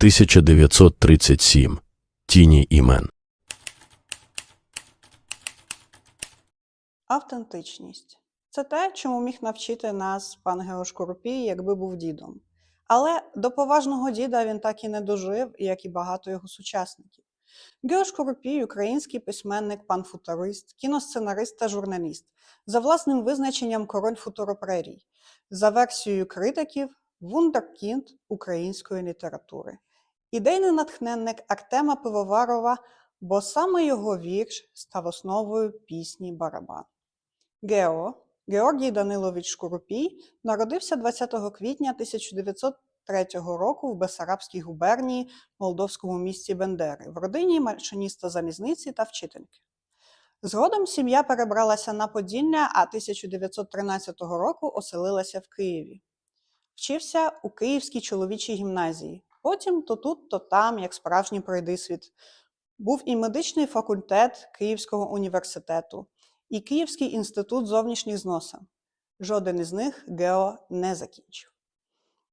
1937. Тіні імен. Автентичність це те, чому міг навчити нас пан Геош Курупій, якби був дідом. Але до поважного діда він так і не дожив, як і багато його сучасників. Геош Курупій – український письменник, панфутурист, кіносценарист та журналіст, за власним визначенням король футуропрерій, за версією критиків вундеркінд української літератури. Ідейний натхненник Артема Пивоварова, бо саме його вірш став основою пісні Барабан. Гео Георгій Данилович Шкурупій народився 20 квітня 1903 року в Бесарабській губернії Молдовському місті Бендери в родині машиніста залізниці та вчительки. Згодом сім'я перебралася на Поділля, а 1913 року оселилася в Києві. Вчився у Київській чоловічій гімназії, потім то тут, то там, як справжній пройдисвіт. Був і медичний факультет Київського університету, і Київський інститут зовнішніх зносин. Жоден із них Гео не закінчив.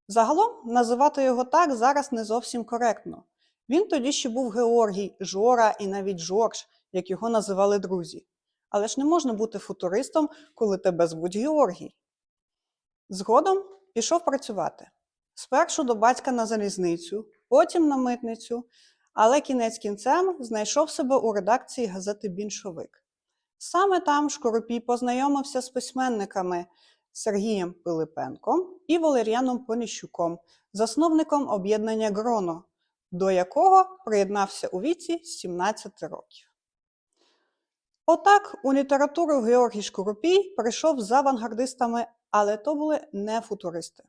Загалом називати його так зараз не зовсім коректно. Він тоді ще був Георгій, Жора і навіть Жорж, як його називали друзі. Але ж не можна бути футуристом, коли тебе звуть Георгій. Згодом пішов працювати. Спершу до батька на залізницю, потім на митницю, але кінець кінцем знайшов себе у редакції газети Більшовик. Саме там Шкоропій познайомився з письменниками Сергієм Пилипенком і Валеріаном Поліщуком, засновником об'єднання Гроно, до якого приєднався у віці 17 років. Отак у літературу Георгій Шкоропій прийшов з авангардистами, але то були не футуристи.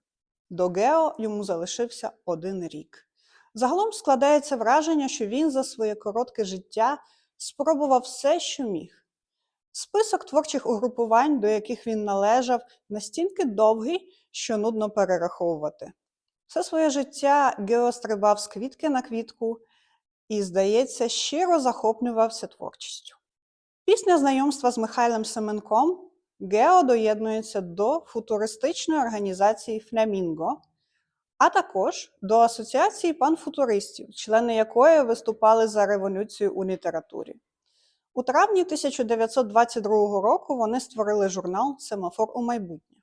До Гео йому залишився один рік. Загалом складається враження, що він за своє коротке життя спробував все, що міг. Список творчих угрупувань, до яких він належав, настільки довгий, що нудно перераховувати. Все своє життя Гео стрибав з квітки на квітку і, здається, щиро захоплювався творчістю. Після знайомства з Михайлом Семенком Гео доєднується до футуристичної організації Флямінго, а також до Асоціації панфутуристів, члени якої виступали за революцію у літературі. У травні 1922 року вони створили журнал Семафор у майбутнє.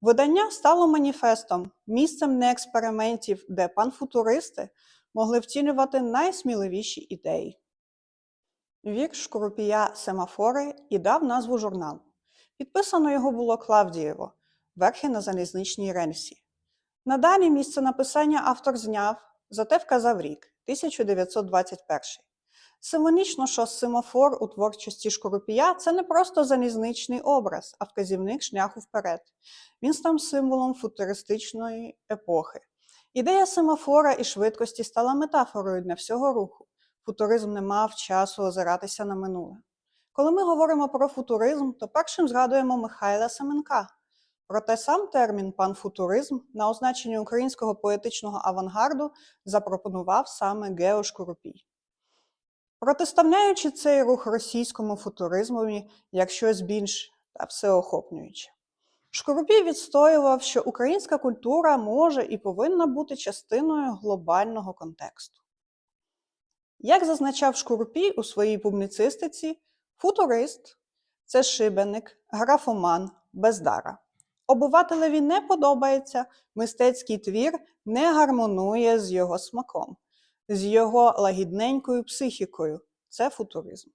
Видання стало маніфестом, місцем не експериментів, де панфутуристи могли втілювати найсміливіші ідеї. Вірш Шкурупія Семафори і дав назву журналу. Підписано його було Клавдієво, верхи на залізничній рельсі. Надалі місце написання автор зняв, зате вказав рік 1921. Символічно, що семафор у творчості Шкурупія це не просто залізничний образ, а вказівник шляху вперед. Він став символом футуристичної епохи. Ідея семафора і швидкості стала метафорою для всього руху. Футуризм не мав часу озиратися на минуле. Коли ми говоримо про футуризм, то першим згадуємо Михайла Семенка. Проте сам термін панфутуризм на означенні українського поетичного авангарду запропонував саме Гео Шкурупій. Протиставляючи цей рух російському футуризмові як щось більш та всеохоплююче. Шкурупій відстоював, що українська культура може і повинна бути частиною глобального контексту. Як зазначав Шкурупій у своїй публіцистиці, футурист це шибеник, графоман, бездара. Обивателеві не подобається, мистецький твір не гармонує з його смаком, з його лагідненькою психікою. Це футуризм.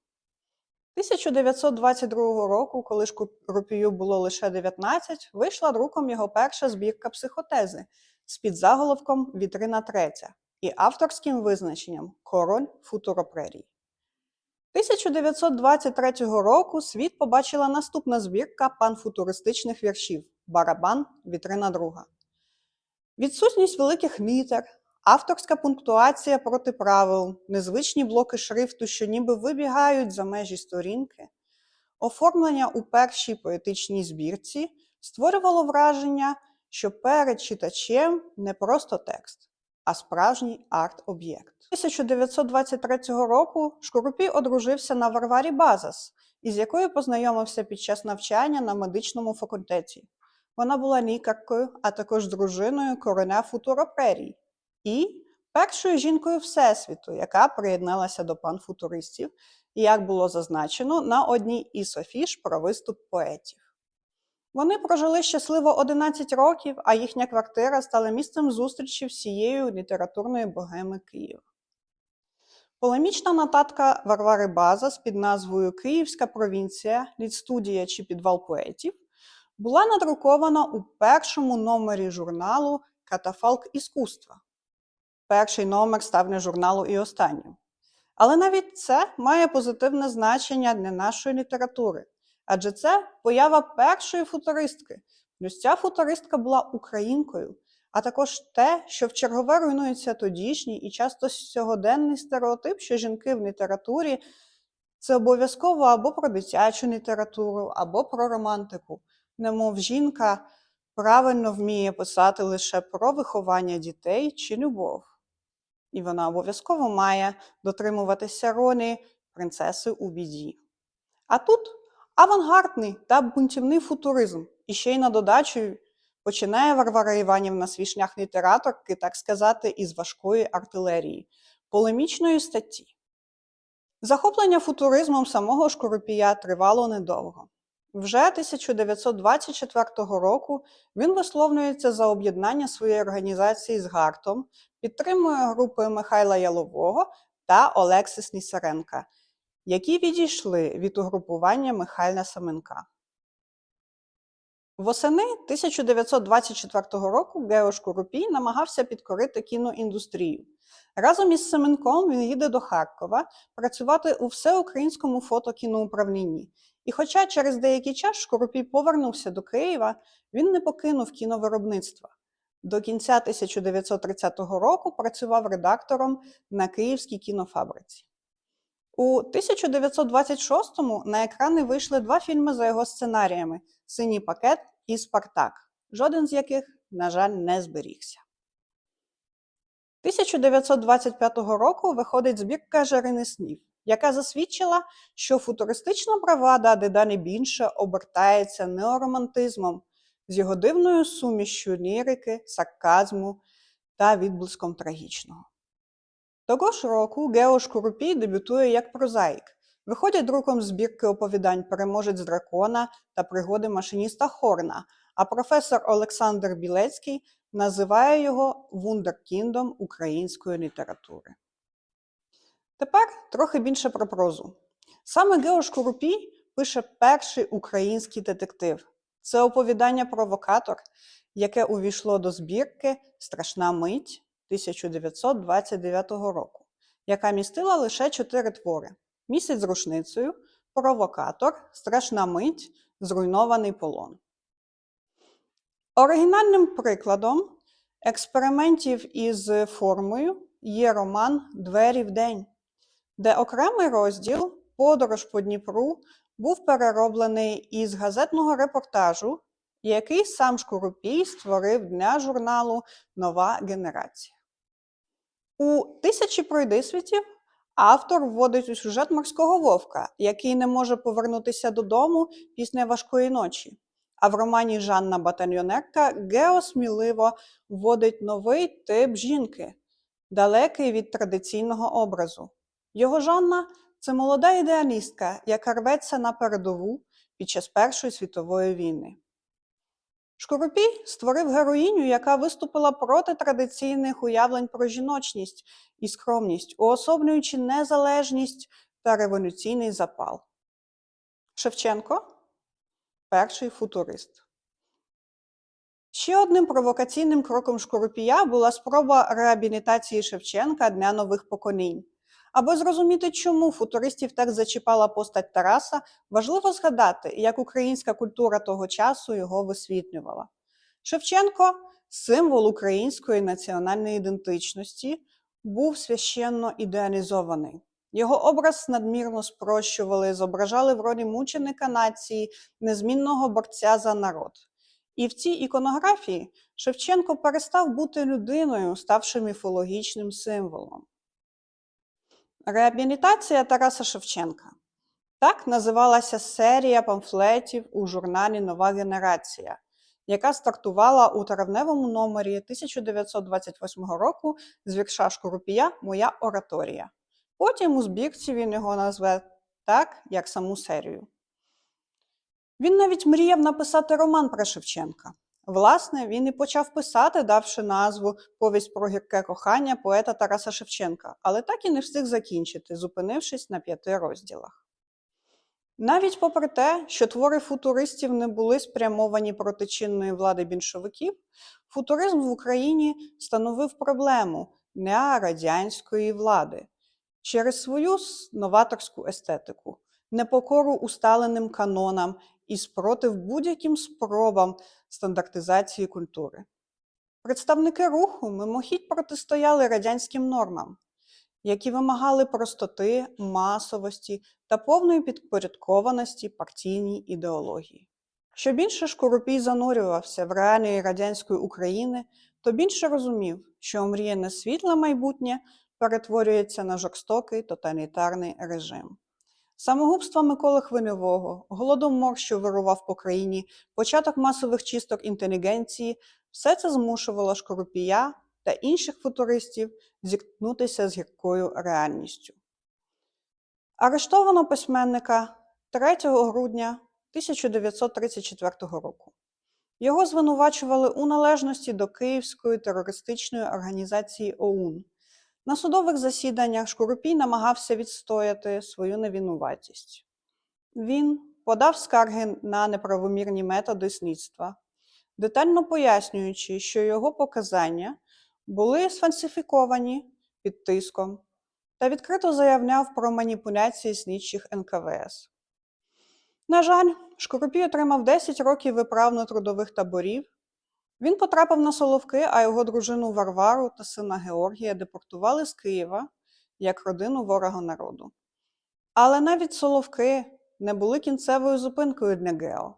1922 року, коли Шкурупію було лише 19, вийшла друком його перша збірка психотези з підзаголовком Вітрина третя і авторським визначенням Король футуропрерій. 1923 року світ побачила наступна збірка панфутуристичних віршів Барабан, Вітрина друга. Відсутність великих літер, авторська пунктуація проти правил, незвичні блоки шрифту, що ніби вибігають за межі сторінки, оформлення у першій поетичній збірці створювало враження, що перед читачем не просто текст, а справжній арт-об'єкт. 1923 року Шкурупій одружився на Варварі Базас, із якою познайомився під час навчання на медичному факультеті. Вона була лікаркою, а також дружиною короля Футуропрерій і першою жінкою Всесвіту, яка приєдналася до панфутуристів, як було зазначено на одній із афіш про виступ поетів. Вони прожили щасливо 11 років, а їхня квартира стала місцем зустрічі всієї літературної богеми Києва. Полемічна нотатка Варвари База з під назвою Київська провінція, лідстудія чи підвал поетів була надрукована у першому номері журналу Катафалк іскусства. Перший номер став журналу і останнім. Але навіть це має позитивне значення для нашої літератури, адже це поява першої футуристки. Плюс ця футуристка була українкою, а також те, що в чергове руйнується тодішній і часто сьогоденний стереотип, що жінки в літературі це обов'язково або про дитячу літературу, або про романтику. Немов жінка правильно вміє писати лише про виховання дітей чи любов. І вона обов'язково має дотримуватися ролі принцеси у біді. А тут авангардний та бунтівний футуризм, і ще й на додачу починає Варвара Іванівна свій шлях літераторки, так сказати, із важкої артилерії, полемічної статті. Захоплення футуризмом самого Шкоропія тривало недовго. Вже 1924 року він висловлюється за об'єднання своєї організації з Гартом, підтримує групи Михайла Ялового та Олекси Снісаренка, які відійшли від угрупування Михайла Саменка. Восени 1924 року Гео Шкурупій намагався підкорити кіноіндустрію. Разом із Семенком він їде до Харкова працювати у всеукраїнському фотокіноуправлінні. І хоча через деякий час Шкурупій повернувся до Києва, він не покинув кіновиробництва. До кінця 1930 року працював редактором на Київській кінофабриці. У 1926-му на екрани вийшли два фільми за його сценаріями Синій пакет і Спартак, жоден з яких, на жаль, не зберігся. 1925 року виходить збірка Жарини снів, яка засвідчила, що футуристична бравада дедалі більше обертається неоромантизмом з його дивною сумішчю лірики, сарказму та відблиском трагічного. Того ж року Гео Шкурупій дебютує як прозаїк. Виходять друком збірки оповідань Переможець дракона та пригоди машиніста Хорна, а професор Олександр Білецький називає його вундеркіндом української літератури. Тепер трохи більше про прозу. Саме Гео Шкурупій пише перший український детектив. Це оповідання Провокатор, яке увійшло до збірки Страшна мить 1929 року, яка містила лише чотири твори: Місяць з рушницею, Провокатор, Страшна мить, Зруйнований полон. Оригінальним прикладом експериментів із формою є роман Двері в день, де окремий розділ Подорож по Дніпру був перероблений із газетного репортажу, який сам Шкурупій створив для журналу Нова генерація. У тисячі пройдисвітів автор вводить у сюжет морського вовка, який не може повернутися додому після важкої ночі. А в романі Жанна Батальйонерка Гео сміливо вводить новий тип жінки, далекий від традиційного образу. Його Жанна це молода ідеалістка, яка рветься на передову під час Першої світової війни. Шкоропій створив героїню, яка виступила проти традиційних уявлень про жіночність і скромність, уособлюючи незалежність та революційний запал. Шевченко перший футурист. Ще одним провокаційним кроком Шкоропія була спроба реабілітації Шевченка для нових поколінь. Аби зрозуміти, чому футуристів так зачіпала постать Тараса, важливо згадати, як українська культура того часу його висвітлювала. Шевченко, символ української національної ідентичності, був священно ідеалізований. Його образ надмірно спрощували, зображали в ролі мученика нації, незмінного борця за народ. І в цій іконографії Шевченко перестав бути людиною, ставши міфологічним символом. Реабілітація Тараса Шевченка. Так називалася серія памфлетів у журналі Нова генерація, яка стартувала у травневому номері 1928 року з вірша Шкурупія Моя ораторія. Потім у збірці він його назве так, як саму серію. Він навіть мріяв написати роман про Шевченка. Власне, він і почав писати, давши назву Повість про гірке кохання поета Тараса Шевченка, але так і не встиг закінчити, зупинившись на п'яти розділах. Навіть попри те, що твори футуристів не були спрямовані проти чинної влади більшовиків, футуризм в Україні становив проблему неарадянської влади через свою новаторську естетику, непокору усталеним канонам і спротив будь-яким спробам стандартизації культури. Представники руху мимохідь протистояли радянським нормам, які вимагали простоти, масовості та повної підпорядкованості партійній ідеології. Що більше Шкоропій занурювався в реалії радянської України, то більше розумів, що омріяне світле майбутнє перетворюється на жорстокий тоталітарний режим. Самогубства Миколи Хвильового, голодомор, що вирував по країні, початок масових чисток інтелігенції все це змушувало Шкоропія та інших футуристів зіткнутися з гіркою реальністю. Арештовано письменника 3 грудня 1934 року. Його звинувачували у належності до Київської терористичної організації ОУН. На судових засіданнях Шкурупій намагався відстояти свою невинуватість. Він подав скарги на неправомірні методи слідства, детально пояснюючи, що його показання були сфальсифіковані під тиском та відкрито заявляв про маніпуляції слідчих НКВС. На жаль, Шкурупій отримав 10 років виправно-трудових таборів. Він потрапив на Соловки, а його дружину Варвару та сина Георгія депортували з Києва як родину ворога народу. Але навіть Соловки не були кінцевою зупинкою для Гео.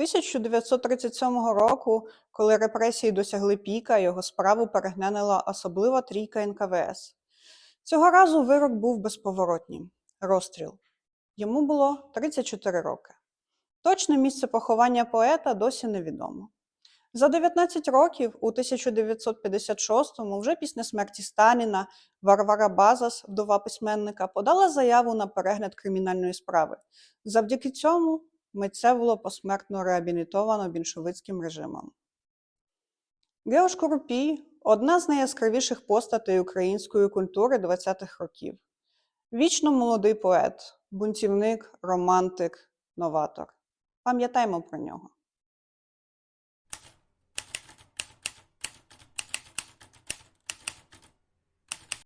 1937 року, коли репресії досягли піка, його справу переглянула особлива трійка НКВС. Цього разу вирок був безповоротнім розстріл. Йому було 34 роки. Точне місце поховання поета досі невідомо. За 19 років, у 1956-му, вже після смерті Сталіна, Варвара Базас, вдова письменника, подала заяву на перегляд кримінальної справи. Завдяки цьому митця було посмертно реабілітовано більшовицьким режимом. Гео Шкурупій – одна з найяскравіших постатей української культури 20-х років. Вічно молодий поет, бунтівник, романтик, новатор. Пам'ятаймо про нього.